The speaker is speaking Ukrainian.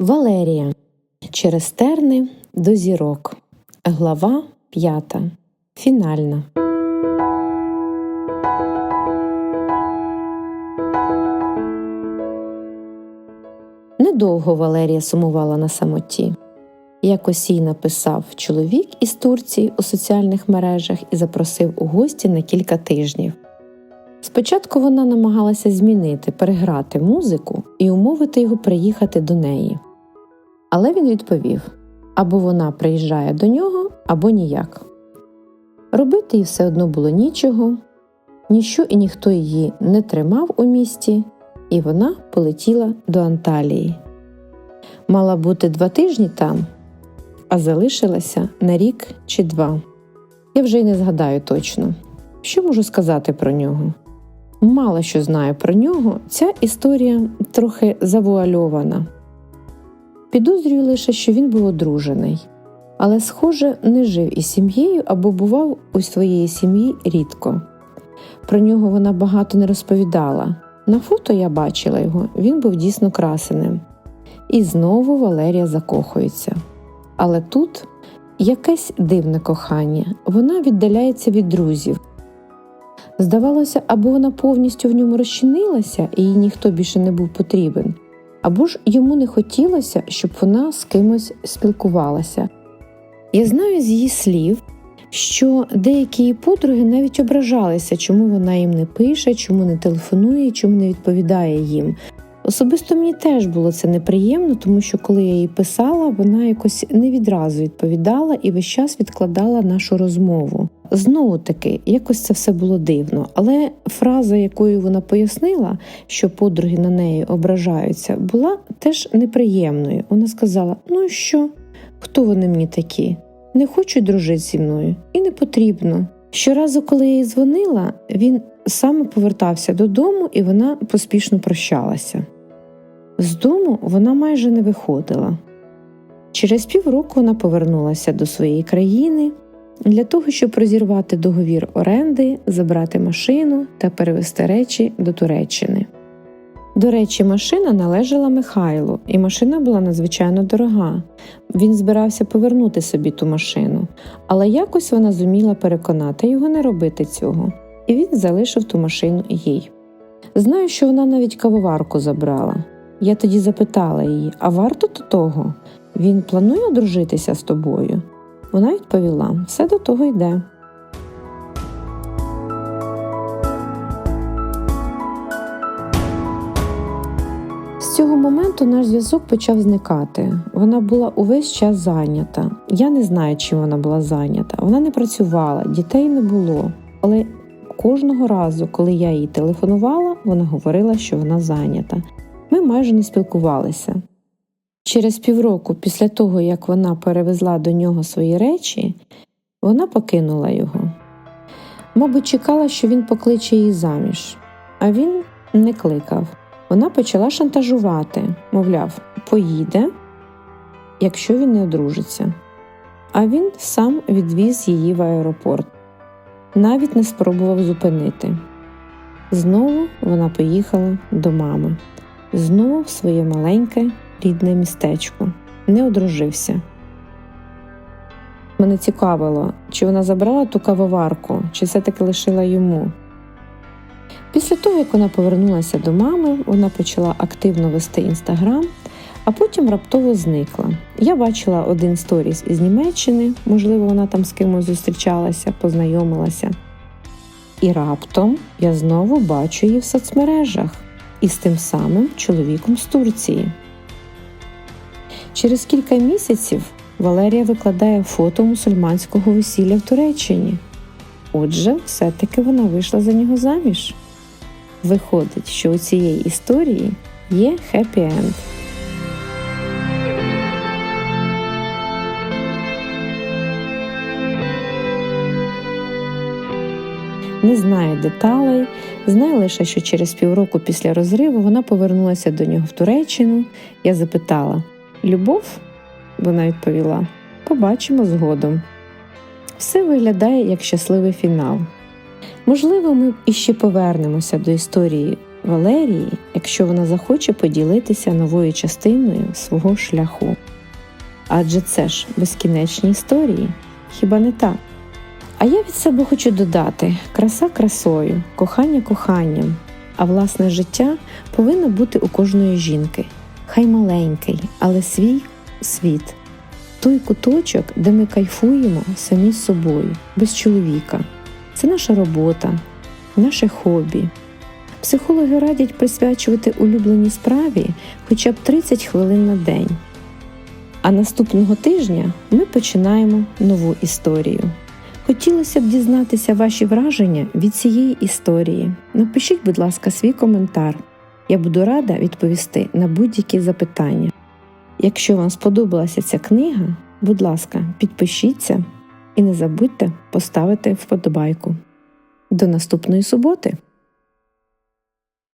Валерія через терни до зірок. Глава 5. Фінальна. Недовго Валерія сумувала на самоті. Якось їй написав чоловік із Турції у соціальних мережах і запросив у гості на кілька тижнів. Спочатку вона намагалася змінити, переграти музику і умовити його приїхати до неї. Але він відповів або вона приїжджає до нього, або ніяк. Робити їй все одно було нічого, ніщо і ніхто її не тримав у місті, і вона полетіла до Анталії. Мала бути два тижні там, а залишилася на рік чи два. Я вже й не згадаю точно. Що можу сказати про нього? Мало що знаю про нього, ця історія трохи завуальована. Підозрюю лише, що він був одружений, але, схоже, не жив із сім'єю або бував у своєї сім'ї рідко. Про нього вона багато не розповідала. На фото я бачила його, він був дійсно красеним. І знову Валерія закохується. Але тут якесь дивне кохання, вона віддаляється від друзів. Здавалося, або вона повністю в ньому розчинилася, і їй ніхто більше не був потрібен, або ж йому не хотілося, щоб вона з кимось спілкувалася. Я знаю з її слів, що деякі її подруги навіть ображалися, чому вона їм не пише, чому не телефонує, чому не відповідає їм. Особисто мені теж було це неприємно, тому що коли я їй писала, вона якось не відразу відповідала і весь час відкладала нашу розмову. Знову таки, якось це все було дивно, але фраза, якою вона пояснила, що подруги на неї ображаються, була теж неприємною. Вона сказала: Ну і що? Хто вони мені такі? Не хочуть дружити зі мною і не потрібно. Щоразу, коли я їй дзвонила, він саме повертався додому і вона поспішно прощалася. З дому вона майже не виходила. Через півроку вона повернулася до своєї країни для того, щоб розірвати договір оренди, забрати машину та перевезти речі до Туреччини. До речі, машина належала Михайлу, і машина була надзвичайно дорога. Він збирався повернути собі ту машину, але якось вона зуміла переконати його не робити цього, і він залишив ту машину їй. Знаю, що вона навіть кавоварку забрала. Я тоді запитала її, а варто то того? Він планує одружитися з тобою? Вона відповіла: все до того йде. З цього моменту наш зв'язок почав зникати. Вона була увесь час зайнята. Я не знаю, чим вона була зайнята. Вона не працювала, дітей не було. Але кожного разу, коли я їй телефонувала, вона говорила, що вона зайнята. Ми майже не спілкувалися. Через півроку, після того, як вона перевезла до нього свої речі, вона покинула його. Мабуть, чекала, що він покличе її заміж, а він не кликав. Вона почала шантажувати, мовляв, поїде, якщо він не одружиться. А він сам відвіз її в аеропорт, навіть не спробував зупинити. Знову вона поїхала до мами, знову в своє маленьке рідне містечко, не одружився. Мене цікавило, чи вона забрала ту кавоварку, чи все-таки лишила йому. Після того, як вона повернулася до мами, вона почала активно вести інстаграм, а потім раптово зникла. Я бачила один сторіс із Німеччини, можливо, вона там з кимось зустрічалася, познайомилася. І раптом я знову бачу її в соцмережах із тим самим чоловіком з Турції. Через кілька місяців Валерія викладає фото мусульманського весілля в Туреччині. Отже, все-таки вона вийшла за нього заміж. Виходить, що у цієї історії є хеппі-енд. Не знаю деталей, знаю лише, що через півроку після розриву вона повернулася до нього в Туреччину. Я запитала Любов? Вона відповіла Побачимо згодом. Все виглядає як щасливий фінал. Можливо, ми іще повернемося до історії Валерії, якщо вона захоче поділитися новою частиною свого шляху. Адже це ж безкінечні історії, хіба не так? А я від себе хочу додати краса красою, кохання коханням, а власне життя повинно бути у кожної жінки. Хай маленький, але свій світ. Той куточок, де ми кайфуємо самі з собою, без чоловіка. Це наша робота, наше хобі. Психологи радять присвячувати улюбленій справі хоча б 30 хвилин на день. А наступного тижня ми починаємо нову історію. Хотілося б дізнатися ваші враження від цієї історії. Напишіть, будь ласка, свій коментар. Я буду рада відповісти на будь-які запитання. Якщо вам сподобалася ця книга, будь ласка, підпишіться і не забудьте поставити вподобайку. До наступної суботи!